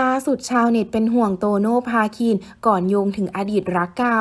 ล่าสุดชาวเน็ตเป็นห่วงโตโน่พาคิน ก่อนโยงถึงอดีตรักเก่า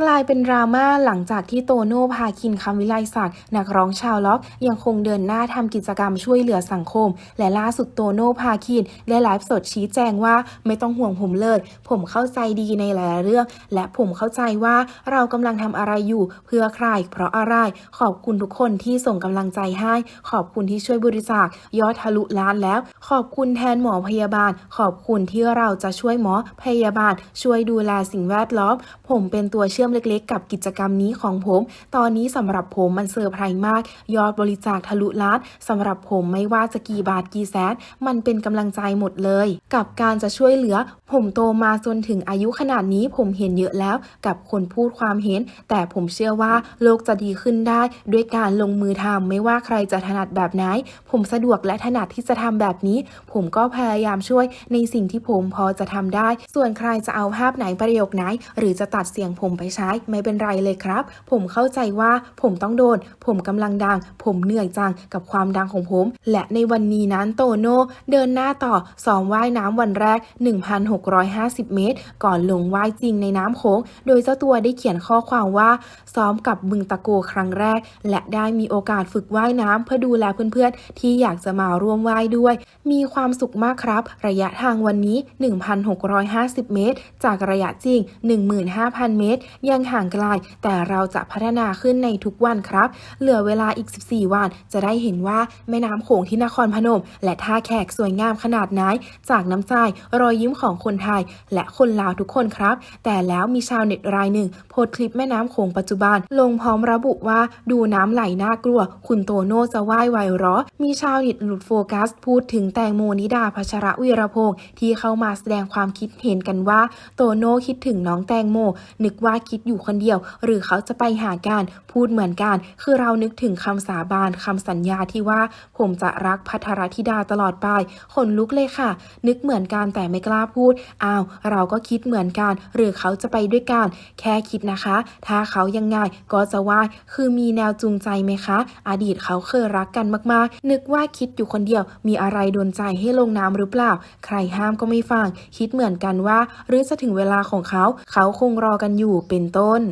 กลายเป็นดราม่าหลังจากที่โตโน่พาคินคำวิไลศักดิ์นักร้องชาวล็อก ยังคงเดินหน้าทำกิจกรรมช่วยเหลือสังคม และล่าสุดโตโน่พาคินได้ไลฟ์สดชี้แจงว่าไม่ต้องห่วงผมเลย ผมเข้าใจดีในหลายเรื่อง และผมเข้าใจว่าเรากำลังทำอะไรอยู่เพื่อใคร เพราะอะไร ขอบคุณทุกคนที่ส่งกำลังใจให้ ขอบคุณที่ช่วยบริจาคยอดทะลุล้านแล้ว ขอบคุณแทนหมอพยาบาลขอบคุณที่เราจะช่วยหมอพยาบาล ช่วยดูแลสิ่งแวดล้อม ผมเป็นตัวเชื่อมเล็กๆ กับกิจกรรมนี้ของผม ตอนนี้สำหรับผมมันเซอร์ไพรส์มาก ยอดบริจาคทะลุล้านสำหรับผมไม่ว่าจะกี่บาทกี่แสนมันเป็นกำลังใจหมดเลย กับการจะช่วยเหลือ ผมโตมาจนถึงอายุขนาดนี้ผมเห็นเยอะแล้ว กับคนพูดความเห็น แต่ผมเชื่อว่าโลกจะดีขึ้นได้ ด้วยการลงมือทำไม่ว่าใครจะถนัดแบบไหน ผมสะดวกและถนัดที่จะทำแบบนี้ ผมก็พยายามช่วยในสิ่งที่ผมพอจะทำได้ ส่วนใครจะเอาภาพไหนประโยคไหน หรือจะตัดเสียงผมไปใช้ไม่เป็นไรเลยครับ ผมเข้าใจว่าผมต้องโดน ผมกำลังดัง ผมเหนื่อยจังกับความดังของผม และในวันนี้นั้นโตโน่เดินหน้าต่อซ้อมว่ายน้ำวันแรก 1,650 เมตร ก่อนลงว่ายจริงในน้ำโขง โดยเจ้าตัวได้เขียนข้อความว่าซ้อมกับบึงตะโกครั้งแรก และได้มีโอกาสฝึกว่ายน้ำเพื่อดูแลเพื่อนๆที่อยากจะมาร่วมว่ายด้วย มีความสุขมากครับ ระยะทางวันนี้ 1,650 เมตร จากระยะจริง 15,000 เมตร ยังห่างไกล แต่เราจะพัฒนาขึ้นในทุกวันครับ เหลือเวลาอีก 14 วัน จะได้เห็นว่าแม่น้ำโขงที่นครพนม และท่าแขกสวยงามขนาดไหน จากน้ำใจรอยยิ้มของคนไทย และคนลาวทุกคนครับ แต่แล้วมีชาวเน็ตรายหนึ่งโพสต์คลิปแม่น้ำโขงปัจจุบัน ลงพร้อมระบุว่าดูน้ำไหลน่ากลัว คุณโตโน่จะว่ายไวเหรอมีชาวเน็ตหลุดโฟกัส พูดถึงแตงโมนิดาพัชระวีรพงศ์ที่เข้ามาแสดงความคิดเห็นกันว่า โตโน่คิดถึงน้องแตงโม นึกว่าคิดอยู่คนเดียว หรือเขาจะไปหากันพูดเหมือนกัน คือเรานึกถึงคำสาบานคำสัญญาที่ว่า ผมจะรักพัทรธิดาตลอดไปขนลุกเลยค่ะ นึกเหมือนกันแต่ไม่กล้าพูดอ้าวเราก็คิดเหมือนกัน หรือเขาจะไปด้วยกัน แค่คิดนะคะ ถ้าเขายังไงก็จะว่าคือมีแนวจูงใจไหมคะ อดีตเขาเคยรักกันมากๆ นึกว่าคิดอยู่คนเดียวมีอะไรโดนใจให้ลงน้ำหรือเปล่า ใครห้ามก็ไม่ฟัง คิดเหมือนกันว่า หรือจะถึงเวลาของเขา เขาคงรอกันอยู่เป็นต้น